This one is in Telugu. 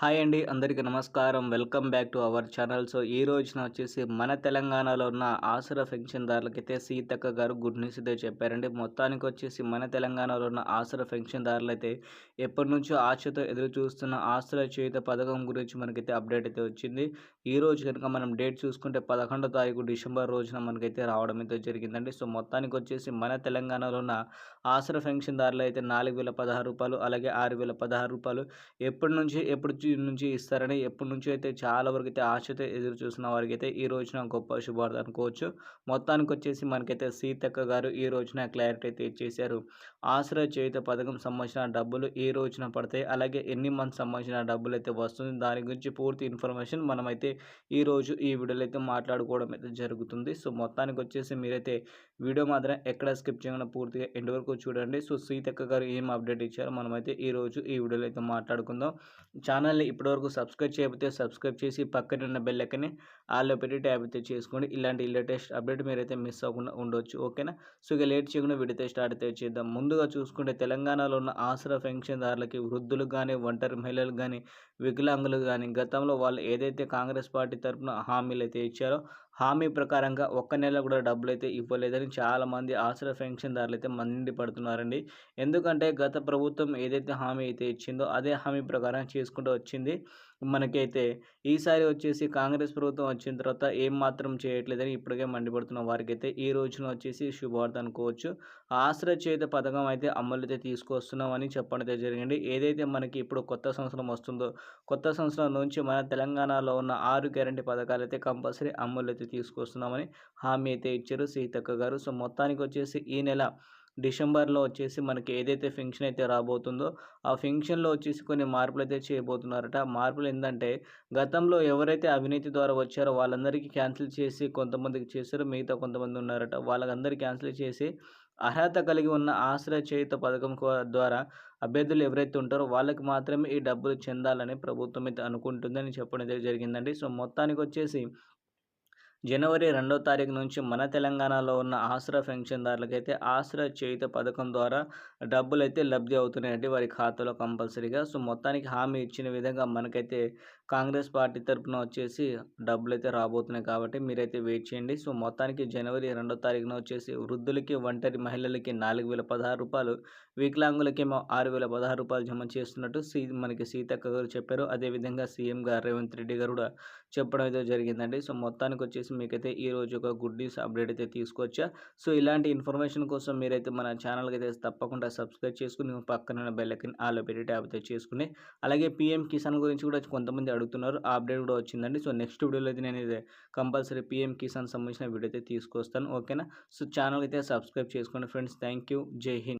హాయ్ అండి అందరికీ నమస్కారం. Welcome back to our channel. So ఈ రోజున వచ్చేసి మన తెలంగాణలో ఉన్న ఆసరా పెన్షన్దారులకైతే సీతక్క గారు గుడ్ న్యూస్ అయితే చెప్పారండి. మొత్తానికి వచ్చేసి మన తెలంగాణలో ఉన్న ఆసరా పెన్షన్దారులు అయితే ఎప్పటి నుంచో ఆశతో ఎదురు చూస్తున్న ఆసరా చేయుత పథకం గురించి మనకైతే అప్డేట్ అయితే వచ్చింది. ఈ రోజు కనుక మనం డేట్ చూసుకుంటే పదకొండో తారీఖు డిసెంబర్ రోజున మనకైతే రావడం అయితే జరిగిందండి. సో మొత్తానికి వచ్చేసి మన తెలంగాణలో ఉన్న ఆసరా పెన్షన్దారులు అయితే నాలుగు వేల పదహారు రూపాయలు అలాగే ఆరు వేల పదహారు రూపాయలు ఎప్పటి నుంచి ఎప్పుడు రోజు నుంచి ఇస్తారని ఎప్పటి నుంచి అయితే చాలా వరకు అయితే ఆశతో ఎదురు చూసిన వారికి అయితే ఈ రోజున గొప్ప శుభార్త అనుకోవచ్చు. మొత్తానికి వచ్చేసి మనకైతే సీతక్క గారు ఈ రోజున క్లారిటీ అయితే ఇచ్చేశారు. ఆసరా చేయుత పథకం సంబంధించిన డబ్బులు ఈ రోజున పడతాయి. అలాగే ఎన్ని మంత్స్ సంబంధించిన డబ్బులు అయితే వస్తుంది దాని గురించి పూర్తి ఇన్ఫర్మేషన్ మనమైతే ఈ రోజు ఈ వీడియోలో అయితే మాట్లాడుకోవడం అయితే జరుగుతుంది. సో మొత్తానికి వచ్చేసి మీరైతే వీడియో మాత్రం ఎక్కడ స్కిప్ చేయకుండా పూర్తిగా ఎండ్ వరకు చూడండి. సో సీతక్క గారు ఏం అప్డేట్ ఇచ్చారో మనమైతే ఈ రోజు ఈ వీడియోలో అయితే మాట్లాడుకుందాం. ఛానల్ని ఇప్పటివరకు సబ్స్క్రైబ్ చేయకపోతే సబ్స్క్రైబ్ చేసి పక్కన ఉన్న బెల్ ఐకన్ని ఆల్లో పెట్టి ట్యాబ్ అయితే చేసుకోండి. ఇలాంటి లేటెస్ట్ అప్డేట్ మీరైతే మిస్ అవ్వకుండా ఉండొచ్చు. ఓకేనా? సో ఇక లేట్ చేయకుండా విడితే స్టార్ట్ అయితే చేద్దాం. ముందుగా చూసుకుంటే తెలంగాణలో ఉన్న ఆసరా పెన్షన్దారులకి వృద్ధులకు కానీ ఒంటరి మహిళలకు కానీ వికలాంగులు కానీ గతంలో వాళ్ళు ఏదైతే కాంగ్రెస్ పార్టీ తరఫున హామీలు అయితే ఇచ్చారో హామీ ప్రకారంగా ఒక్క నెల కూడా డబ్బులు అయితే ఇవ్వలేదని చాలామంది ఆసరా పెన్షన్దారులు అయితే మండి పడుతున్నారండి. ఎందుకంటే గత ప్రభుత్వం ఏదైతే హామీ అయితే ఇచ్చిందో అదే హామీ ప్రకారం చేసుకుంటూ వచ్చింది. మనకైతే ఈసారి వచ్చేసి కాంగ్రెస్ ప్రభుత్వం వచ్చిన తర్వాత ఏం మాత్రం చేయట్లేదని ఇప్పటికే మండిపడుతున్న వారికి అయితే ఈ రోజున వచ్చేసి శుభవార్త అనుకోవచ్చు. ఆశ్రయ చేత పథకం అయితే అమలుతే తీసుకొస్తున్నామని చెప్పడం అయితే జరిగింది. ఏదైతే మనకి ఇప్పుడు కొత్త సంవత్సరం వస్తుందో కొత్త సంవత్సరం నుంచి మన తెలంగాణలో ఉన్న ఆరు గ్యారంటీ పథకాలు అయితే కంపల్సరీ అమలు అయితే తీసుకొస్తున్నామని హామీ అయితే ఇచ్చారు సీతక్క గారు. సో మొత్తానికి వచ్చేసి ఈ నెల డిసెంబర్లో వచ్చేసి మనకి ఏదైతే ఫంక్షన్ అయితే రాబోతుందో ఆ ఫంక్షన్లో వచ్చేసి కొన్ని మార్పులు అయితే చేయబోతున్నారట. ఆ మార్పులు ఏంటంటే గతంలో ఎవరైతే అవినీతి ద్వారా వచ్చారో వాళ్ళందరికీ క్యాన్సిల్ చేసి కొంతమందికి చేశారో మిగతా కొంతమంది ఉన్నారట. వాళ్ళందరికీ క్యాన్సిల్ చేసి అర్హత కలిగి ఉన్న ఆశ్రయ చేయుత పథకం ద్వారా అభ్యర్థులు ఎవరైతే ఉంటారో వాళ్ళకి మాత్రమే ఈ డబ్బులు చెందాలని ప్రభుత్వం అయితే అనుకుంటుందని చెప్పడం జరిగిందండి. సో మొత్తానికి వచ్చేసి జనవరి రెండో తారీఖు నుంచి మన తెలంగాణలో ఉన్న ఆసరా పెన్షన్దారులకైతే ఆసరా చేయుత పథకం ద్వారా డబ్బులు అయితే లబ్ధి అవుతున్నాయండి. వారి ఖాతాలో కంపల్సరీగా. సో మొత్తానికి హామీ ఇచ్చిన విధంగా మనకైతే కాంగ్రెస్ పార్టీ తరపున వచ్చేసి డబ్బులు అయితే రాబోతున్నాయి కాబట్టి మీరైతే వెయిట్ చేయండి. సో మొత్తానికి జనవరి రెండో తారీఖున వచ్చేసి వృద్ధులకి ఒంటరి మహిళలకి నాలుగు వేల పదహారు రూపాయలు వికలాంగులకేమో ఆరు వేల పదహారు రూపాయలు జమ చేస్తున్నట్టు సీ మనకి సీతక్క గారు చెప్పారు. అదేవిధంగా సీఎం గారు రేవంత్ రెడ్డి గారు కూడా చెప్పడం అయితే జరిగిందండి. సో మొత్తానికి వచ్చేసి మీకైతే ఈ రోజు ఒక గుడ్ న్యూస్ అప్డేట్ అయితే తీసుకొచ్చా. సో ఇలాంటి ఇన్ఫర్మేషన్ కోసం మీరైతే మన ఛానల్కి అయితే తప్పకుండా సబ్స్క్రైబ్ చేసుకుని పక్కన బెల్ ఆలో పెట్టి ట్యాబ్ అయితే చేసుకుని అలాగే పిఎం కిసాన్ గురించి కూడా కొంతమంది అడుగుతున్నారు. ఆ అప్డేట్ కూడా వచ్చిందండి. సో నెక్స్ట్ వీడియోలో అయితే నేను ఇది కంపల్సరీ పిఎం కిసాన్ సంబంధించిన వీడియో అయితే తీసుకొస్తాను. ఓకేనా సో ఛానల్ అయితే సబ్స్క్రైబ్ చేసుకోండి. ఫ్రెండ్స్ థ్యాంక్ యూ జై హింద్